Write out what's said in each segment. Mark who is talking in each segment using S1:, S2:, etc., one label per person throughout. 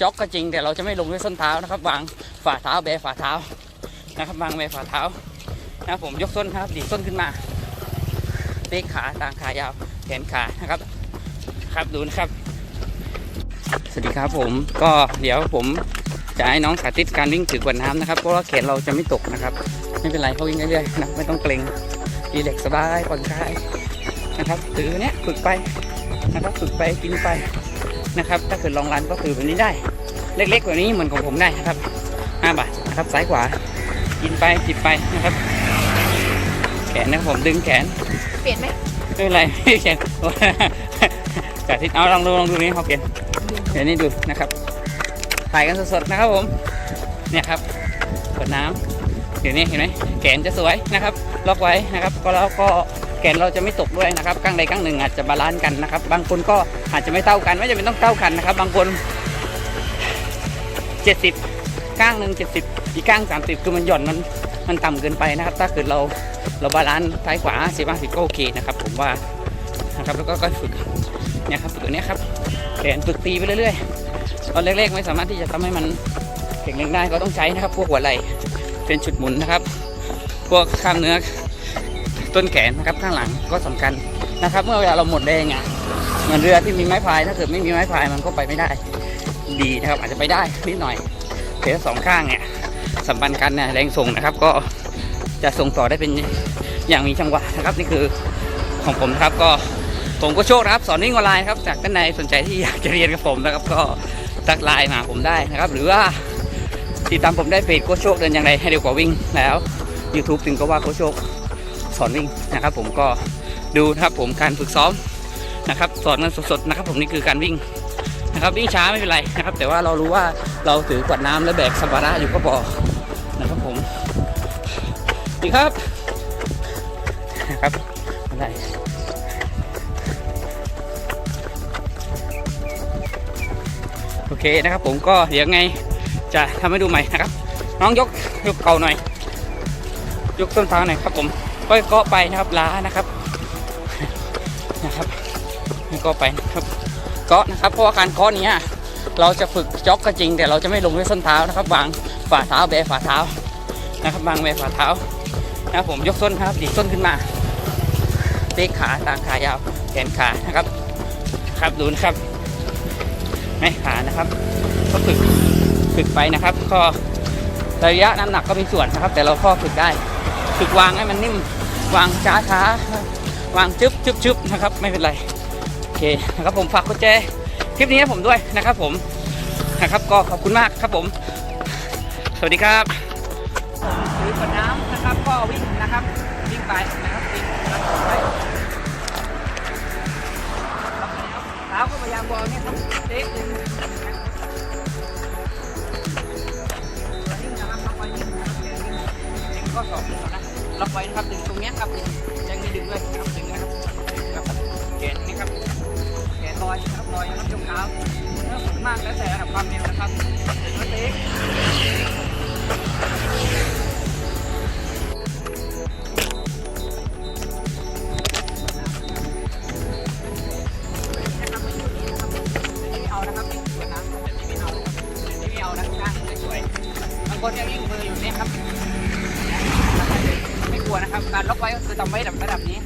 S1: จ็อกก็จริง แต่เราจะไม่ลงด้วยส้นเท้านะครับ วางฝ่าเท้าแบฝ่าเท้านะครับวางแบฝ่าเท้านะครับผมยกส้นครับดีส้นขึ้นมาเตะขาต่างขายาวแขนขานะครับ ครับดูนะครับ สวัสดีครับผมก็เดี๋ยวผมจะให้น้องสาธิตการวิ่งถือกวดน้ำนะครับเพราะว่าแขนเราจะไม่ตกนะครับ ไม่เป็นไรเขาวิ่งเรื่อยๆนะไม่ต้องเกรงรีแลกสบายผ่อนคลายนะครับถือเนี้ยฝึกไปนะครับฝึกไปกินไป นะครับ ถ้าเกิดลองรันก็ถือแบบนี้ได้ เล็กๆแบบนี้เหมือนของผมได้นะครับ 5 บาทนะครับซ้ายขวา กินไปจิบไปนะครับ แขนนะครับผมดึงแขน
S2: เปลี่ยนไหม
S1: ไม่เป็นไรไม่แขนสาธิตเอาลองดูลองดูนี้เขาเปลี่ยนเดี๋ยวนี้ดูนะครับ ถ่ายกันสดๆนะครับผม เนี่ยครับกดน้ำเดี๋ยวนี้เห็นไหมแขนจะสวยนะครับ ล็อกไว้นะครับ ก็แล้วก็ แขนเราจะไม่ตกด้วยนะครับข้างใดข้างหนึ่งอาจจะบาลานซ์กันนะครับ บางคนก็อาจจะไม่เท่ากัน ไม่จำเป็นต้องเท่ากันนะครับ บางคน 70 ข้างหนึ่ง70 อีกข้าง 30 คือมันหย่อนมันมันต่ำเกินไปนะครับ ถ้าเกิดเราเราบาลานซ์ซ้ายขวา10 50ก็โอเคนะครับผมว่านะครับแล้วก็ก็ฝึกเนี่ยครับตัวเนี้ยครับแขนฝึกตีไปเรื่อยๆตอนเล็กๆไม่สามารถที่จะทำให้มันแข็งแรงได้ก็ต้องใช้นะครับ พวกหัวไหล่เป็นชุดหมุนนะครับ พวกข้ามเนื้อ ต้นแขนนะครับข้างหลังก็สำคัญนะครับ เมื่อเวลาเราหมดแรงอะเหมือนเรือที่มีไม้พายถ้าเกิดไม่มีไม้พายมันก็ไปไม่ได้ ดีนะครับ อาจจะไปได้นิดหน่อยแต่สองข้างเนี่ยสัมพันธ์กันเนี่ยแรงส่งนะครับ ก็จะส่งต่อได้เป็นอย่างมีจังหวะนะครับนี่คือของผมนะครับก็ผมก็โชคนะครับ สอนวิ่งออนไลน์ครับจากท่านใดสนใจที่อยากจะเรียนกับผมนะครับ ก็ทักไลน์มาผมได้นะครับ หรือว่าติดตามผมได้เพจโคชโชคเดินอย่างไรให้เร็วกว่าวิ่งแล้ว YouTube ถึงก็ว่าโคชโชค สอนวิ่งนะครับ ผมก็ดูนะครับผมการฝึกซ้อมนะครับ สอนกันสดๆนะครับ ผมนี่คือการวิ่งนะครับวิ่งช้าไม่เป็นไรนะครับ แต่ว่าเรารู้ว่าเราถือกวดน้ำและแบกสัมภาระอยู่ก็พอนะครับผมดีครับนะครับอะไรโอเคนะครับ ผมก็เดี๋ยวไงจะทำให้ดูใหม่นะครับ น้องยกยกเก่าหน่อย ยกต้นเท้าหน่อยครับผม ค่อยเกาะไปนะครับล้านะครับนะครับกาะไปนะครับกาะนะครับเพราะว่าการกาะเนี้เราจะฝึกจ็อกก็จริง แต่เราจะไม่ลงด้วยส้นเท้านะครับวางฝ่าเท้าแบฝ่าเท้านะครับวางแบฝ่าเท้านะครับผมยกส้นครับดีส้นขึ้นมาเตะขาต่างขายาวแขนขานะครับครับดูนะครับให้ขานะครับ ก็ฝึกฝึกไปนะครับ ก็ระยะน้ำหนักก็มีส่วนนะครับ แต่เราก็ฝึกได้ ฝึกวางให้มันนิ่มวางช้าช้าวางจึ๊บจึ๊บจึ๊บนะครับไม่เป็นไรโอเคนะครับผมฝากกดแชร์คลิปนี้ให้ผมด้วยนะครับผมนะครับก็ขอบคุณมากครับผม สวัสดีครับถือกดน้ำนะครับก็วิ่งนะครับวิ่งไปนะครับวิ่งนะครับไปเท้าก็พยายามวางเนี่ยครับเด็ก นะล็อกไว้นะครับดึงตรงนี้ครับดึงยังมีดึงด้วยครับดึงนะครับครับแขนนี่ครับแขนลอยครับลอยนะครับยกเท้าเรื่องสูงมากแล้วแต่ระดับความเร็วนะครับดึงแล้วเตะนะครับไม่อยู่นี่นะครับไม่เอานะครับไม่เอานะไม่เอาไม่เอานะข้างสวยๆบางคนยังวิ่งมืออยู่เนี่ยครับ วนะครับ การล็อกไว้ก็คือทำไว้แบบระดับนี้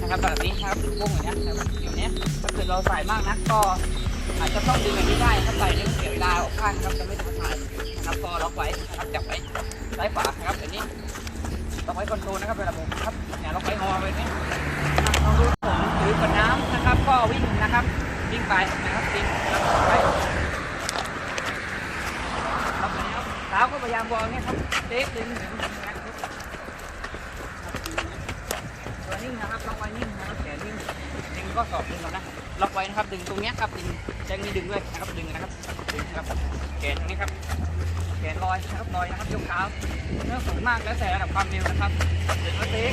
S1: นะครับระดับนี้นะครับวงอย่างเงี้ยนะครับอยู่เนี้ยถ้าเกิดเราใส่มากนักก็อาจจะต้องดึงอย่างนี้ได้ถ้าใส่เนี่ยเสียเวลาออกข้างนะครับจะไม่ธรรมชาตินะครับก็ล็อกไว้นะครับจับไว้ซ้ายขวานะครับแบบนี้ล็อกไว้คอนโทรลนะครับเวลาผมครับอย่าล็อกไว้งอไว้นี่ลองดูผมถือกดน้ำนะครับ ก็วิ่งนะครับวิ่งไปนะครับวิ่งนะครับไปล็อกแล้วเท้าก็พยายามวางเนี่ยครับเด็กดึงดึ งนะครับล็อกไว้นิ่งนะครับแขนนิ่งดึงก็สอบดึงก่อนนะล็อกไว้นะครับดึงตรงนี้ครับดึงแจ้งมีดึงด้วยนะครับดึงนะครับดึงนะครับแขนตรงนี้ครับแขนลอยนะครับลอยนะครับยกเท้าเรื่องสูงมากแล้วแต่ระดับความเร็วนะครับดึงแล้วเตะ